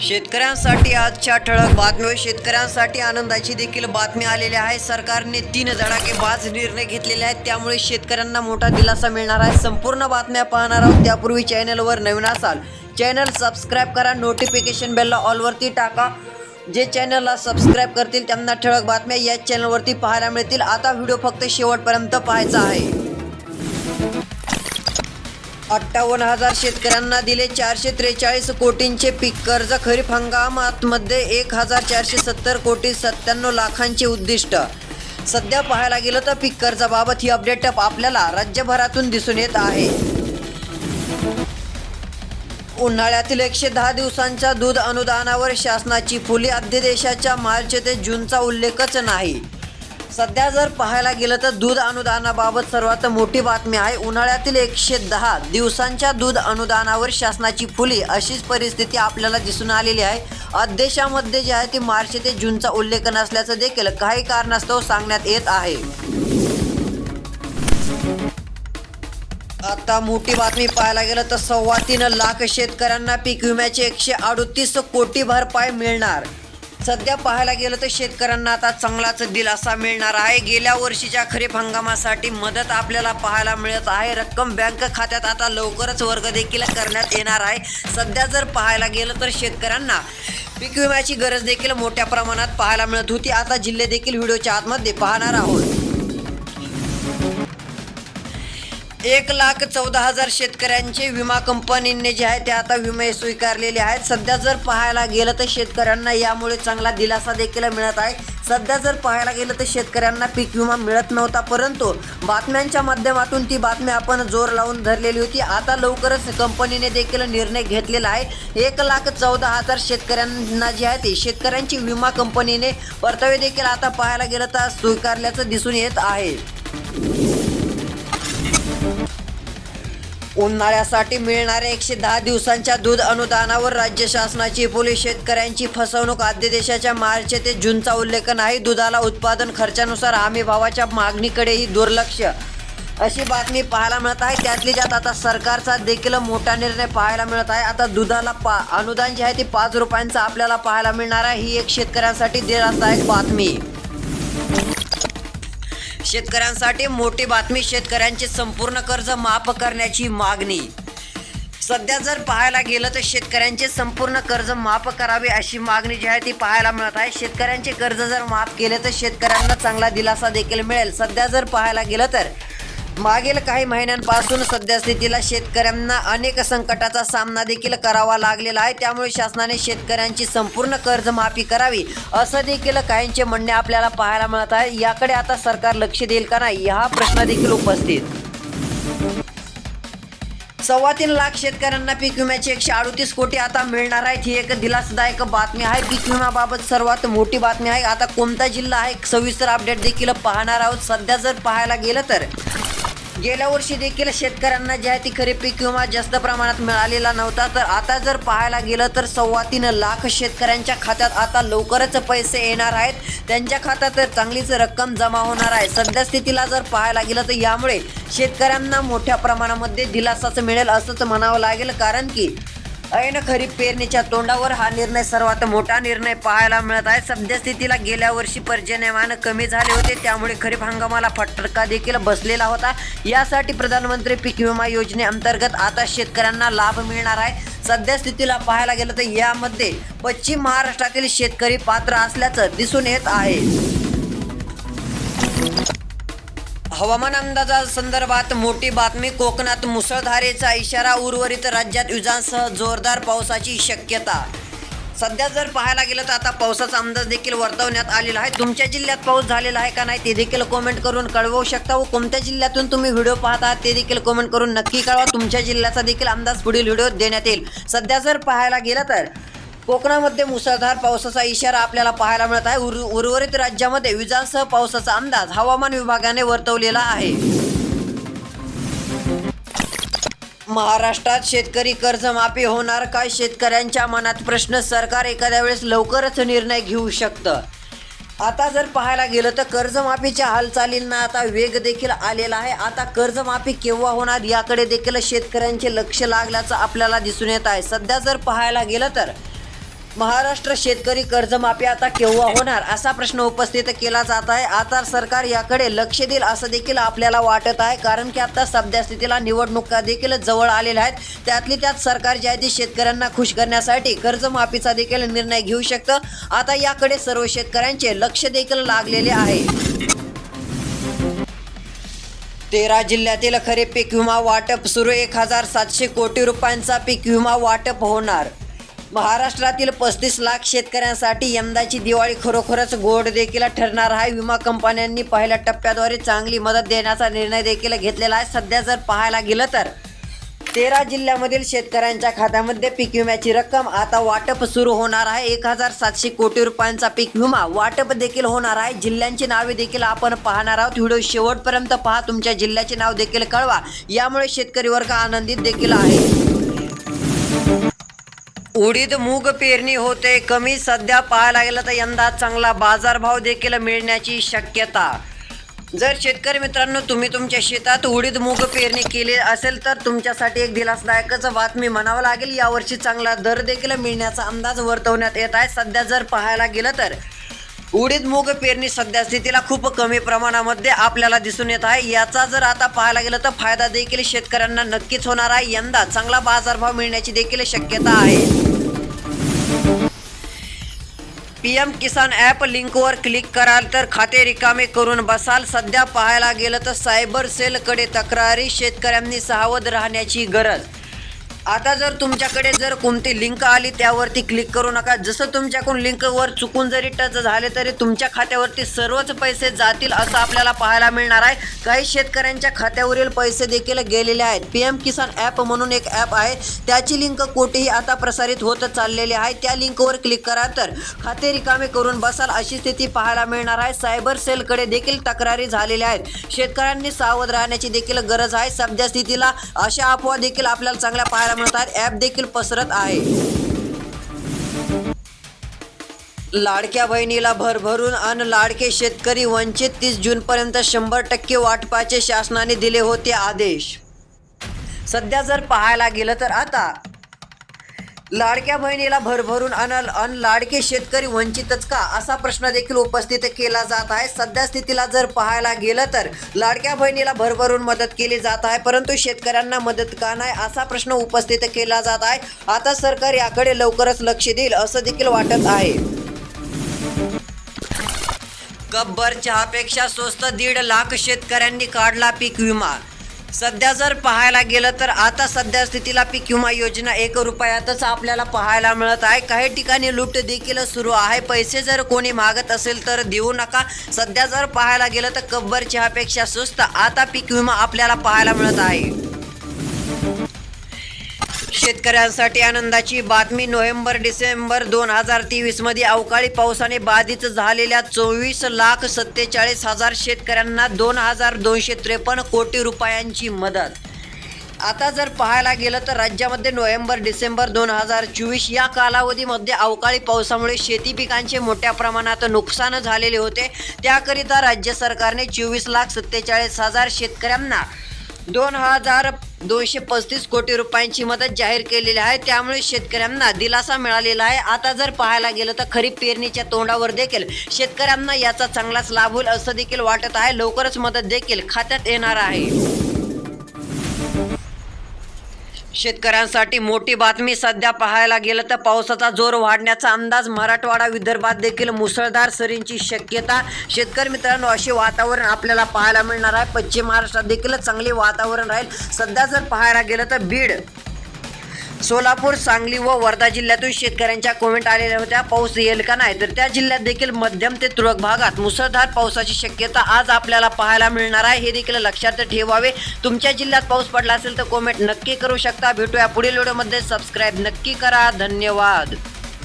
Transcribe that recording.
शेतकऱ्यांसाठी आजच्या ठळक बातमी शेतकऱ्यांसाठी आनंदाची देखील बातमी आलेली आहे. सरकारने तीन धडाकेबाज निर्णय घेतलेले आहेत. त्यामुळे शेतकऱ्यांना मोठा दिलासा मिळणार आहे. संपूर्ण बातम्या पाहणार आहोत. त्यापूर्वी चॅनलवर नवीन असाल चॅनल सबस्क्राईब करा. नोटिफिकेशन बेलला ऑलवरती टाका. जे चॅनलला सबस्क्राईब करतील त्यांना ठळक बातम्या याच चॅनलवरती पाहायला मिळतील. आता व्हिडिओ फक्त शेवटपर्यंत पाहायचा आहे. अठ्ठावन्न हजार शेतकऱ्यांना दिले चारशे त्रेचाळीस कोटींचे पीक कर्ज. खरीप हंगामातमध्ये एक हजार चारशे सत्तर कोटी सत्त्याण्णव लाखांचे उद्दिष्ट. सध्या पाहायला गेलं तर पीक कर्जाबाबत ही अपडेट आपल्याला राज्यभरातून दिसून येत आहे. उन्हाळ्यातील एकशे दहा दिवसांच्या दूध अनुदानावर शासनाची फुली. अध्यादेशाच्या मार्च ते जूनचा उल्लेखच नाही. सध्या जर पाहायला गेलं तर दूध अनुदानाबाबत सर्वात मोठी बातमी आहे. उन्हाळ्यातील एकशे दहा दिवसांच्या दूध अनुदानावर शासनाची फुली अशीच परिस्थिती आपल्याला दिसून आलेली आहे. अध्यादेशामध्ये जे आहे ती मार्च ते जूनचा उल्लेख नसल्याचं देखील काही कारणास्तव सांगण्यात येत आहे. आता मोठी बातमी पाहायला गेलं तर सव्वा तीन लाख शेतकऱ्यांना पीक विम्याचे एकशे अडतीस कोटी भरपाई मिळणार. सध्या पाहायला गेलं तर शेतकऱ्यांना आता चांगलाच दिलासा मिळणार आहे. गेल्या वर्षीच्या खरीप हंगामासाठी मदत आपल्याला पाहायला मिळत आहे. रक्कम बँक खात्यात आता लवकरच वर्ग देखील करण्यात येणार आहे. सध्या जर पाहायला गेलं तर शेतकऱ्यांना पीक विम्याची गरज देखील मोठ्या प्रमाणात पाहायला मिळत होती. आता जिल्हे देखील व्हिडिओच्या आतमध्ये पाहणार आहोत. एक लाख चौदा हजार शेतकऱ्यांचे विमा कंपनीने जे आहे ते आता विमे स्वीकारलेले आहेत. सध्या जर पाहायला गेलं तर शेतकऱ्यांना यामुळे चांगला दिलासा देखील मिळत आहे. सध्या जर पाहायला गेलं तर शेतकऱ्यांना पीक विमा मिळत नव्हता परंतु बातम्यांच्या माध्यमातून ती बातमी आपण जोर लावून धरलेली होती. आता लवकरच कंपनीने देखील निर्णय घेतलेला आहे. एक लाख चौदा हजार शेतकऱ्यांना जे आहे ते शेतकऱ्यांची विमा कंपनीने परतावे देखील आता पाहायला गेलं तर स्वीकारल्याचं दिसून येत आहे. उन्हाळ्यासाठी मिळणाऱ्या एकशे दहा दिवसांच्या दूध अनुदानावर राज्य शासनाची पोलीस शेतकऱ्यांची फसवणूक. आद्यदेशाच्या मार्च ते जूनचा उल्लेख नाही. दुधाला उत्पादन खर्चानुसार हमी भावाच्या मागणीकडेही दुर्लक्ष. अशी बातमी पाहायला मिळत आहे. त्यातली ज्यात आता सरकारचा देखील मोठा निर्णय पाहायला मिळत आहे. आता दुधाला पा अनुदान जे आहे ते पाच रुपयांचं आपल्याला पाहायला मिळणार आहे. ही एक शेतकऱ्यांसाठी दिलासादायक बातमी. शेतकऱ्यांसाठी मोठी बातमी शेतकऱ्यांचे संपूर्ण कर्ज माफ करण्याची मागणी. सध्या जर पाहायला गेलं तर शेतकऱ्यांचे संपूर्ण कर्ज माफ करावे अशी मागणी जी आहे ती पाहायला मिळत आहे. शेतकऱ्यांचे कर्ज जर माफ केले तर शेतकऱ्यांना चांगला दिलासा देखील मिळेल. सध्या जर पाहायला गेलं तर मागील काही महिन्यांपासून सध्यास्थितीला शेतकऱ्यांना अनेक संकटाचा सामना देखील करावा लागलेला आहे. त्यामुळे शासनाने शेतकऱ्यांची संपूर्ण कर्जमाफी करावी असं देखील काहींचे म्हणणे आपल्याला पाहायला मिळत आहे. याकडे आता सरकार लक्ष देईल का नाही हा प्रश्न देखील उपस्थित. सव्वा तीन लाख शेतकऱ्यांना पीक विम्याचे एकशे अडतीस कोटी आता मिळणार आहेत. ही एक दिलासदायक बातमी आहे. पीक विम्याबाबत सर्वात मोठी बातमी आहे. आता कोणता जिल्हा आहे सविस्तर अपडेट देखील पाहणार आहोत. सध्या जर पाहायला गेलं तर. गेल्या वर्षी देखील शेतकऱ्यांना जे आहे ती खरी पीक विमा जास्त प्रमाणात मिळालेला नव्हता. तर आता जर पाहायला गेलं तर सव्वा तीन लाख शेतकऱ्यांच्या खात्यात आता लवकरच पैसे येणार आहेत. त्यांच्या खात्यात तर चांगलीच रक्कम जमा होणार आहे. सद्यस्थितीला जर पाहायला गेलं तर यामुळे शेतकऱ्यांना मोठ्या प्रमाणामध्ये दिलासाच मिळेल असंच म्हणावं लागेल. कारण की ऐन खरीप पेरणीच्या तोंडावर हा निर्णय सर्वात मोठा निर्णय पाहायला मिळत आहे. सद्यस्थितीला गेल्या वर्षी पर्जन्यमान कमी झाले होते. त्यामुळे खरीप हंगामाला फटका देखील बसलेला होता. यासाठी प्रधानमंत्री पीक विमा योजनेअंतर्गत आता शेतकऱ्यांना लाभ मिळणार आहे. सध्या स्थितीला पाहायला गेलं तर यामध्ये पश्चिम महाराष्ट्रातील शेतकरी पात्र असल्याचं दिसून येत आहे. हवामान अंदाजासंदर्भात मोठी बातमी कोकणात मुसळधारेचा इशारा उर्वरित राज्यात विजांसह जोरदार पावसाची शक्यता. सध्या जर पाहायला गेलं तर आता पावसाचा अंदाज देखील वर्तवण्यात आलेला आहे. तुमच्या जिल्ह्यात पाऊस झालेला आहे का नाही ते देखील कॉमेंट करून कळवू शकता व कोणत्या जिल्ह्यातून तुम्ही व्हिडिओ पाहत आहात ते देखील कॉमेंट करून नक्की कळवा. तुमच्या जिल्ह्याचा देखील अंदाज पुढील व्हिडिओ देण्यात येईल. सध्या जर पाहायला गेलं तर कोकणामध्ये मुसळधार पावसाचा इशारा आपल्याला पाहायला मिळत आहे. उर उर्वरित राज्यामध्ये विजांसह पावसाचा अंदाज हवामान विभागाने वर्तवलेला आहे. महाराष्ट्रात शेतकरी कर्जमाफी होणार का? शेतकऱ्यांच्या मनात प्रश्न. सरकार एखाद्या वेळेस लवकरच निर्णय घेऊ शकतं. आता जर पाहायला गेलं तर कर्जमाफीच्या हालचालींना आता वेग देखील आलेला आहे. आता कर्जमाफी केव्हा होणार याकडे देखील शेतकऱ्यांचे लक्ष लागल्याचं आपल्याला दिसून येत आहे. सध्या जर पाहायला गेलं तर महाराष्ट्र शेतकरी कर्जमाफी आता केव्हा होणार असा प्रश्न उपस्थित केला जात आहे. आता सरकार याकडे लक्ष देईल असं देखील आपल्याला वाटत आहे. कारण की आता सध्या स्थितीला निवडणुका देखील जवळ आलेल्या आहेत. त्यातली त्यात सरकार जे आहे ते शेतकऱ्यांना खुश करण्यासाठी कर्जमाफीचा देखील निर्णय घेऊ शकतं. आता याकडे सर्व शेतकऱ्यांचे लक्ष देखील लागलेले आहे. तेरा जिल्ह्यातील खरीप पीक विमा वाटप सुरू. एक हजार सातशे कोटी रुपयांचा पीक विमा वाटप होणार. महाराष्ट्रातील पस्तीस लाख शेतकऱ्यांसाठी यंदाची दिवाळी खरोखरच गोड देखील ठरणार आहे. विमा कंपन्यांनी पहिल्या टप्प्याद्वारे चांगली मदत देण्याचा निर्णय देखील घेतलेला आहे. सध्या जर पाहायला गेलं तर तेरा जिल्ह्यामधील शेतकऱ्यांच्या खात्यामध्ये पीक विम्याची रक्कम आता वाटप सुरू होणार आहे. एक हजार सातशे कोटी रुपयांचा पीक विमा वाटप देखील होणार आहे. जिल्ह्यांची नावे देखील आपण पाहणार आहोत. व्हिडिओ शेवटपर्यंत पहा. तुमच्या जिल्ह्याचे नाव देखील कळवा. यामुळे शेतकरी वर्ग आनंदित देखील आहे. उडीद मूग पेरणी होते कमी सध्या पाहायला गेलं तर यंदा चांगला बाजारभाव देखील मिळण्याची शक्यता. जर शेतकरी मित्रांनो तुम्ही तुमच्या शेतात उडीद मूग पेरणी केली असेल तर तुमच्यासाठी एक दिलासदायकच बातमी म्हणावं लागेल. यावर्षी चांगला दर देखील मिळण्याचा अंदाज वर्तवण्यात येत आहे. सध्या जर पाहायला गेलं तर उडीद मूग पेरणी सध्या स्थितीला खूप कमी प्रमाणामध्ये आपल्याला दिसून येत आहे. याचा जर आता पाहायला गेलं तर फायदा देखील शेतकऱ्यांना नक्कीच होणार आहे. यंदा चांगला बाजारभाव मिळण्याची देखील शक्यता आहे. पी एम किसान ॲप लिंकवर क्लिक कराल तर खाते रिकामे करून बसाल. सध्या पाहायला गेलं तर सायबर सेलकडे तक्रारी शेतकऱ्यांनी सावध राहण्याची गरज आता जर तुमच्याकडे जर कोणती लिंक आली त्यावरती क्लिक करू नका. जसं तुमच्याकडून लिंकवर चुकून जरी टच झाले तरी तुमच्या खात्यावरती सर्वच पैसे जातील असं आपल्याला पाहायला मिळणार आहे. काही शेतकऱ्यांच्या खात्यावरील पैसे देखील गेलेले आहेत. पी एम किसान ॲप म्हणून एक ॲप आहे. त्याची लिंक कोठेही आता प्रसारित होत चाललेली आहे. त्या लिंकवर क्लिक करा तर खाते रिकामे करून बसाल अशी स्थिती पाहायला मिळणार आहे. सायबर सेलकडे देखील तक्रारी झालेल्या आहेत. शेतकऱ्यांनी सावध राहण्याची देखील गरज आहे. सध्या स्थितीला अशा अफवा देखील आपल्याला चांगल्या पाहायला मिळतात ॲप देखील पसरत आहे. लाडक्या बहिणीला भरभरून अन लाडके शेतकरी वंचित तीस जूनपर्यंत शंभर टक्के वाटपाचे शासनाने दिले होते आदेश. सध्या जर पाहायला गेलं तर आता लाडक्या बहिणीला भरभरून अन अन लाडके शेतकरी वंचितच का? असा प्रश्न देखील उपस्थित केला जात आहे. सध्या स्थितीला जर पाहायला गेलं तर लाडक्या बहिणीला भरभरून मदत केली जात आहे परंतु शेतकऱ्यांना मदत का नाही असा प्रश्न उपस्थित केला जात आहे. आता सरकार याकडे लवकरच लक्ष देईल असं देखील वाटत आहे. गब्बर चहापेक्षा स्वस्त दीड लाख शेतकऱ्यांनी काढला पीक विमा. सध्या जर पाहायला गेलं तर आता सध्या स्थितीला पीक विमा योजना एक रुपयातच आपल्याला पाहायला मिळत आहे. काही ठिकाणी लूट देखील सुरू आहे. पैसे जर कोणी मागत असेल तर देऊ नका. सध्या जर पाहायला गेलं तर कब्बर चहापेक्षा स्वस्त आता पीक विमा आपल्याला पाहायला मिळत आहे. शेतकऱ्यांसाठी आनंदाची बातमी. नोव्हेंबर डिसेंबर दोन हजार तेवीसमध्ये अवकाळी पावसाने बाधित झालेल्या चोवीस लाख सत्तेचाळीस हजार शेतकऱ्यांना दोन हजार दोनशे त्रेपन्न कोटी रुपयांची मदत. आता जर पाहायला गेलं तर राज्यामध्ये नोव्हेंबर डिसेंबर दोन हजार चोवीस या कालावधीमध्ये अवकाळी पावसामुळे शेती पिकांचे मोठ्या प्रमाणात नुकसान झालेले होते. त्याकरिता राज्य सरकारने चोवीस लाख सत्तेचाळीस हजार शेतकऱ्यांना दोन हजार दोनशे पस्तीस कोटी रुपयांची मदत जाहीर केलेली आहे. त्यामुळे शेतकऱ्यांना दिलासा मिळालेला आहे. आता जर पाहायला गेलं तर खरीप पेरणीच्या तोंडावर देखील शेतकऱ्यांना याचा चांगलाच लाभ होईल असं देखील वाटत आहे. लवकरच मदत देखील खात्यात येणार आहे. शेतकऱ्यांसाठी मोठी बातमी सध्या पाहायला गेलं तर पावसाचा जोर वाढण्याचा अंदाज मराठवाडा विदर्भात देखील मुसळधार सरींची शक्यता. शेतकरी मित्रांनो असे वातावरण आपल्याला पाहायला मिळणार आहे. पश्चिम महाराष्ट्रात देखील चांगले वातावरण राहील. सध्या जर पाहायला गेलं तर बीड सोलापूर सांगली व वर्धा जिल्ह्यातून शेतकऱ्यांच्या कोमेंट आलेल्या होत्या. पाऊस येईल का नाही? तर त्या जिल्ह्यात देखील मध्यम ते तुरळक भागात मुसळधार पावसाची शक्यता आज आपल्याला पाहायला मिळणार आहे. हे देखील लक्षात ठेवावे. तुमच्या जिल्ह्यात पाऊस पडला असेल तर कोमेंट नक्की करू शकता. भेटूया पुढील व्हिडिओमध्ये. सबस्क्राईब नक्की करा. धन्यवाद.